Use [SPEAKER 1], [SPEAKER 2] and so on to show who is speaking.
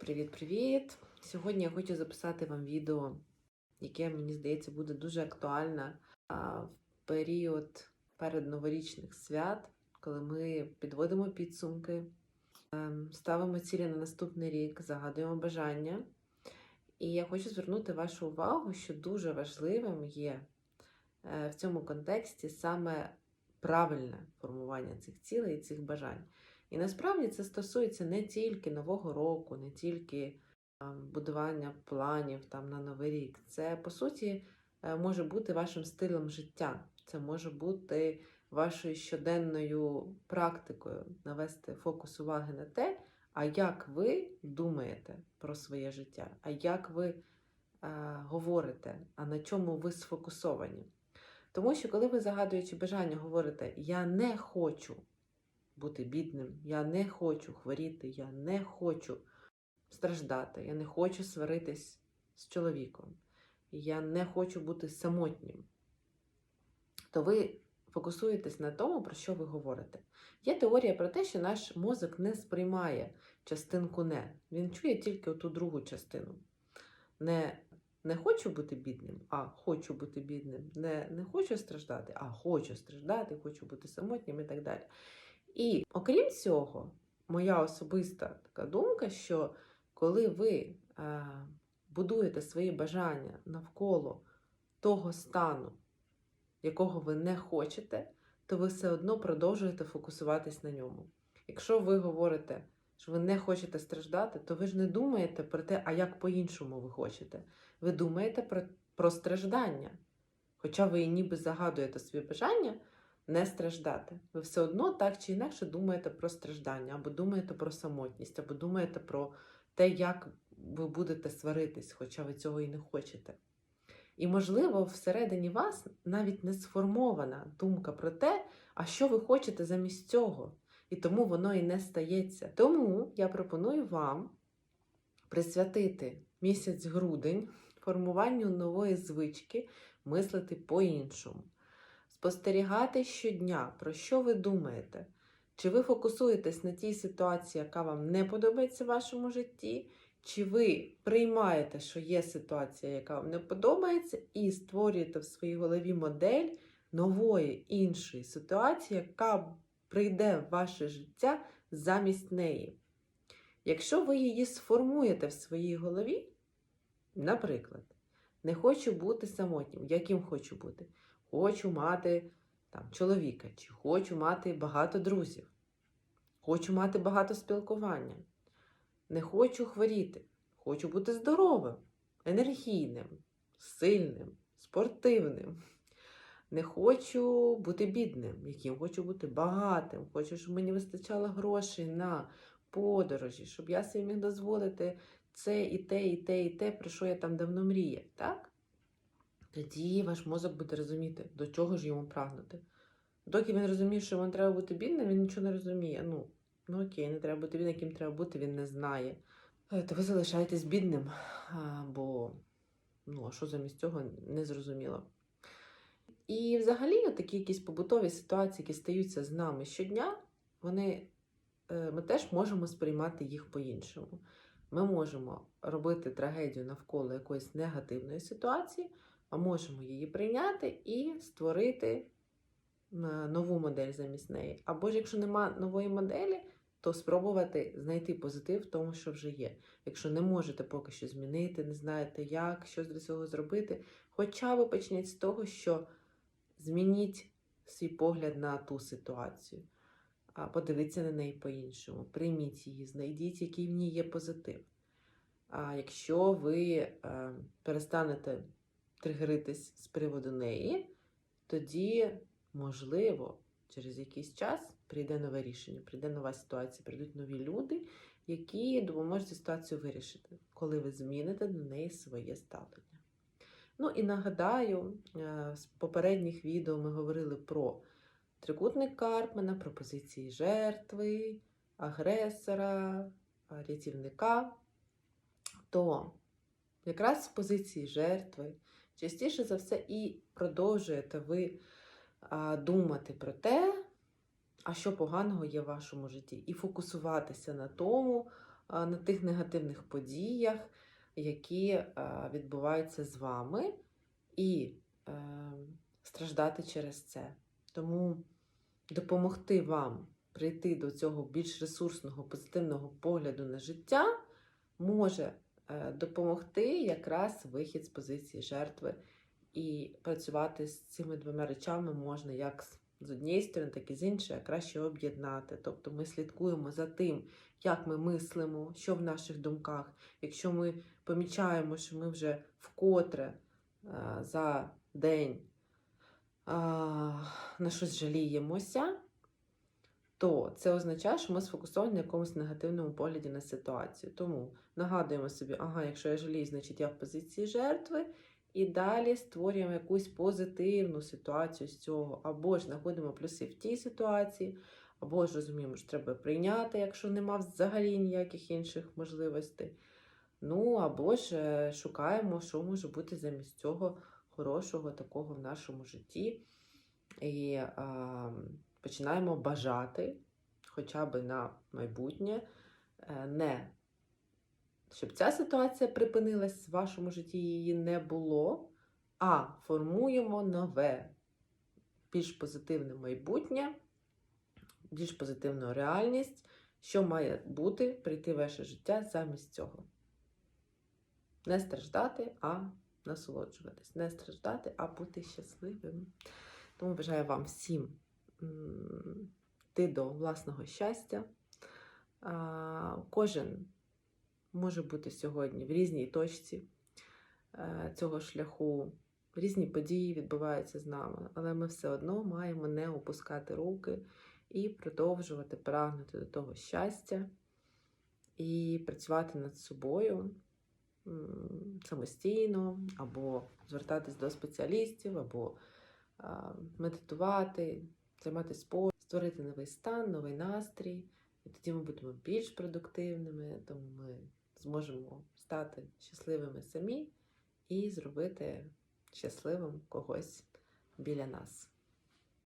[SPEAKER 1] Привіт-привіт! Сьогодні я хочу записати вам відео, яке, мені здається, буде дуже актуальне в період передноворічних свят, коли ми підводимо підсумки, ем, ставимо цілі на наступний рік, загадуємо бажання. І я хочу звернути вашу увагу, що дуже важливим є е, в цьому контексті саме правильне формування цих цілей і цих бажань. І насправді це стосується не тільки Нового року, не тільки будування планів там, на Новий рік. Це, по суті, е, може бути вашим стилем життя. Це може бути вашою щоденною практикою навести фокус уваги на те, а як ви думаєте про своє життя, а як ви е, говорите, а на чому ви сфокусовані. Тому що, коли ви загадуючи бажання, говорите Я не хочу бути бідним, я не хочу хворіти, я не хочу страждати, я не хочу сваритись з чоловіком, я не хочу бути самотнім, то ви фокусуєтесь на тому, про що ви говорите. Є теорія про те, що наш мозок не сприймає частинку не. Він чує тільки ту другу частину. Не не хочу бути бідним, а хочу бути бідним. Не, не хочу страждати, а хочу страждати, хочу бути самотнім і так далі. І окрім цього, моя особиста така думка, що коли ви е, будуєте свої бажання навколо того стану, якого ви не хочете, то ви все одно продовжуєте фокусуватись на ньому. Якщо ви говорите, що ви не хочете страждати, то ви ж не думаєте про те, а як по-іншому ви хочете. Ви думаєте про, про страждання. Хоча ви ніби загадуєте свої бажання не страждати. Ви все одно так чи інакше думаєте про страждання, або думаєте про самотність, або думаєте про те, як ви будете сваритись, хоча ви цього і не хочете. І, можливо, всередині вас навіть не сформована думка про те, а що ви хочете замість цього. І тому воно і не стається. Тому я пропоную вам присвятити місяць грудень формуванню нової звички мислити по-іншому. Спостерігати щодня, про що ви думаєте? Чи ви фокусуєтесь на тій ситуації, яка вам не подобається в вашому житті? Чи ви приймаєте, що є ситуація, яка вам не подобається, і створюєте в своїй голові модель нової іншої ситуації, яка прийде в ваше життя замість неї? Якщо ви її сформуєте в своїй голові, наприклад, не хочу бути самотнім, яким хочу бути? Хочу мати там, чоловіка, чи хочу мати багато друзів, хочу мати багато спілкування. Не хочу хворіти, хочу бути здоровим, енергійним, сильним, спортивним. Не хочу бути бідним, яким хочу бути багатим. Хочу, щоб мені вистачало грошей на подорожі, щоб я собі міг дозволити це і те, і те, і те, про що я там давно мріяв. Так? Тоді ваш мозок буде розуміти, до чого ж йому прагнути. Доки він розуміє, що йому треба бути бідним, він нічого не розуміє. Ну, ну окей, не треба бути бідним, яким треба бути, він не знає. Е, То ви залишаєтесь бідним, бо ну, а що замість цього не зрозуміло. І взагалі, такі якісь побутові ситуації, які стаються з нами щодня, вони, е, ми теж можемо сприймати їх по-іншому. Ми можемо робити трагедію навколо якоїсь негативної ситуації, можемо її прийняти і створити е, нову модель замість неї. Або ж якщо нема нової моделі, то спробувати знайти позитив в тому, що вже є. Якщо не можете поки що змінити, не знаєте, як, що для цього зробити, хоча ви почніть з того, що змініть свій погляд на ту ситуацію, а подивіться на неї по-іншому, прийміть її, знайдіть, який в ній є позитив. А якщо ви е, перестанете тригеритись з приводу неї, тоді, можливо, через якийсь час прийде нове рішення, прийде нова ситуація, прийдуть нові люди, які допоможуть ситуацію вирішити, коли ви зміните до неї своє ставлення. Ну і нагадаю, е, з попередніх відео ми говорили про трикутник Карпмана, про позиції жертви, агресора, рятівника. То якраз з позиції жертви частіше за все і продовжуєте ви думати про те, а що поганого є в вашому житті, і фокусуватися на тому, на тих негативних подіях, які відбуваються з вами, і е, страждати через це. Тому допомогти вам прийти до цього більш ресурсного, позитивного погляду на життя може допомогти якраз вихід з позиції жертви. І працювати з цими двома речами можна як з однієї сторони, так і з іншої, а краще об'єднати. Тобто ми слідкуємо за тим, як ми мислимо, що в наших думках. Якщо ми помічаємо, що ми вже вкотре е, за день е, на щось жаліємося, то це означає, що ми сфокусовані на якомусь негативному погляді на ситуацію. Тому нагадуємо собі, ага, якщо я жалію, значить я в позиції жертви. І далі створюємо якусь позитивну ситуацію з цього, або ж знаходимо плюси в тій ситуації, або ж розуміємо, що треба прийняти, якщо нема взагалі ніяких інших можливостей. Ну, або ж е, шукаємо, що може бути замість цього хорошого такого в нашому житті. І а, починаємо бажати хоча б на майбутнє е, не щоб ця ситуація припинилась в вашому житті, її не було, а формуємо нове, більш позитивне майбутнє, більш позитивну реальність, що має бути прийти в ваше життя замість цього. Не страждати, а насолоджуватись. Не страждати, а бути щасливим. Тому бажаю вам всім м, йти до власного щастя. Кожен може бути сьогодні в різній точці е, цього шляху. Різні події відбуваються з нами, але ми все одно маємо не опускати руки і продовжувати прагнути до того щастя і працювати над собою самостійно, або звертатись до спеціалістів, або медитувати, займатися спортом, створити новий стан, новий настрій. І тоді ми будемо більш продуктивними, тому ми зможемо стати щасливими самі і зробити щасливим когось біля нас.